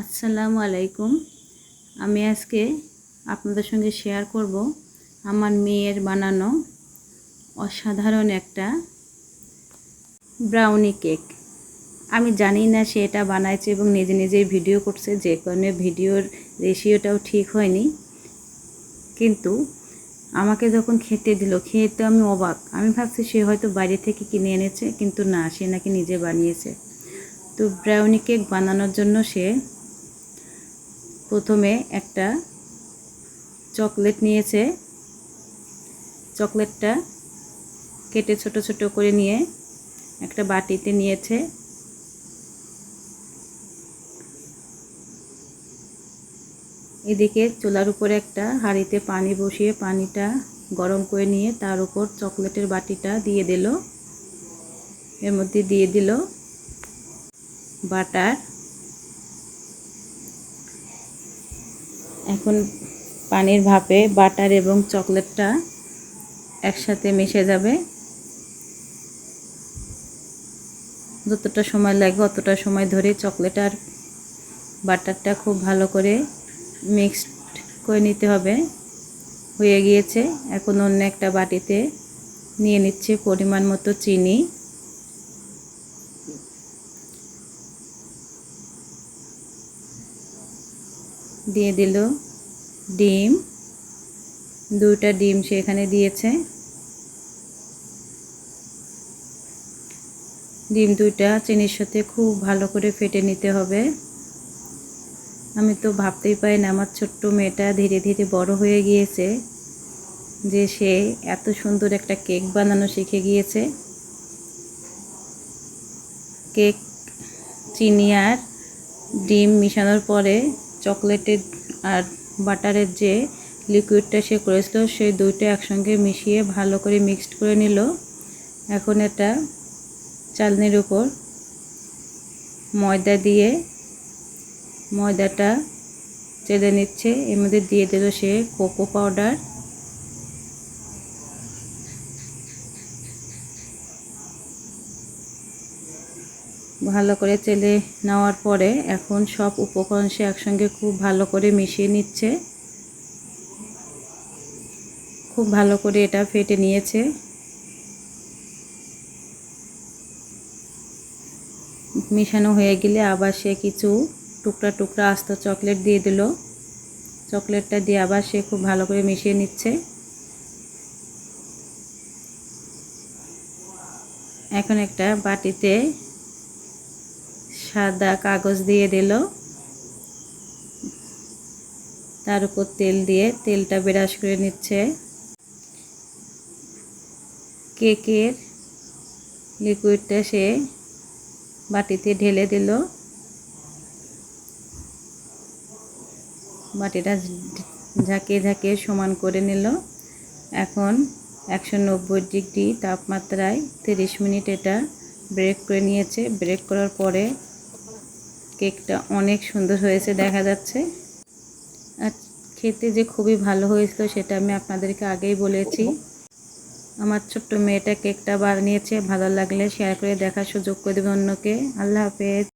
আসসালামু আলাইকুম। আমি আজকে আপনাদের সঙ্গে শেয়ার করব আমার মেয়ের বানানো অসাধারণ একটা ব্রাউনি কেক আমি জানি না সে এটা বানাইছে এবং নিজে নিজেই ভিডিও করছে, যে কারণে ভিডিওর রেশিওটাও ঠিক হয়নি। কিন্তু আমাকে যখন খেতে দিল, খেয়ে তো আমি অবাক। আমি ভাবছি সে হয়তো বাইরে থেকে কিনে এনেছে, কিন্তু না, সে নাকি নিজে বানিয়েছে। তো ব্রাউনি কেক বানানোর জন্য সে প্রথমে একটা চকলেট নিয়েছে। চকলেটটা কেটে ছোট ছোট করে নিয়ে একটা বাটিতে নিয়েছে। এদিকে চুলার উপরে একটা হাঁড়িতে পানি বসিয়ে পানিটা গরম করে নিয়ে তার উপর চকলেটের বাটিটা দিয়ে দিল। এর মধ্যে দিয়ে দিল বাটার। এখন পানির ভাপে বাটার এবং চকলেটটা একসাথে মিশে যাবে। যতটা সময় লাগবে অতটা সময় ধরে চকলেট আর বাটারটা খুব ভালো করে মিক্সড করে নিতে হবে। হয়ে গিয়েছে। এখন অন্য একটা বাটিতে নিয়ে নিচ্ছে পরিমাণ মতো চিনি। দিয়ে দিল। ডিম, দুইটা ডিম সে এখানে দিয়েছে। ডিম দুইটা চিনির সাথে খুব ভালো করে ফেটে নিতে হবে। আমি তো ভাবতেই পারি না, আমার ছোট্ট মেয়েটা ধীরে ধীরে বড় হয়ে গিয়েছে যে সে এত সুন্দর একটা কেক বানানো শিখে গিয়েছে। কেক, চিনি আর ডিম মিশানোর পরে চকলেটের আর বাটারের যে লিকুইডটা সে করেছিল, সেই দুইটা একসঙ্গে মিশিয়ে ভালো করে মিক্সড করে নিল। এখন এটা চালনির উপর ময়দা দিয়ে ময়দাটা চেলে নিচ্ছে। এর মধ্যে দিয়ে দিল সে কোকো পাউডার। ভালো করে চেলে নেওয়ার পরে এখন সব উপকরণ সে একসঙ্গে খুব ভালো করে মিশিয়ে নিচ্ছে। খুব ভালো করে এটা ফেটে নিয়েছে। মিশানো হয়ে গেলে আবার সে কিছু টুকরা টুকরা আস্ত চকলেট দিয়ে দিল। চকলেটটা দিয়ে আবার সে খুব ভালো করে মিশিয়ে নিচ্ছে। এখন একটা বাটিতে সাদা কাগজ দিয়ে দিল। তার উপর তেল দিয়ে তেলটা বিরাস করে নিচ্ছে। কেকের লিকুইডটা সে বাটিতে ঢেলে দিল। বাটিটা ঝাঁকিয়ে ঝাঁকিয়ে সমান করে নিল। এখন একশো নব্বই ডিগ্রি তাপমাত্রায় তিরিশ মিনিট এটা ব্রেক করে নিয়েছে। ব্রেক করার পরে কেকটা অনেক সুন্দর হয়েছে, দেখা যাচ্ছে। আর খেতে যে খুবই ভালো হয়েছিল সেটা আমি আপনাদেরকে আগেই বলেছি। আমার ছোট্ট মেয়েটা কেকটা বানিয়েছে, ভালো লাগলে শেয়ার করে দেখার সুযোগ করে দেবে অন্যকে। আল্লাহ হাফেজ।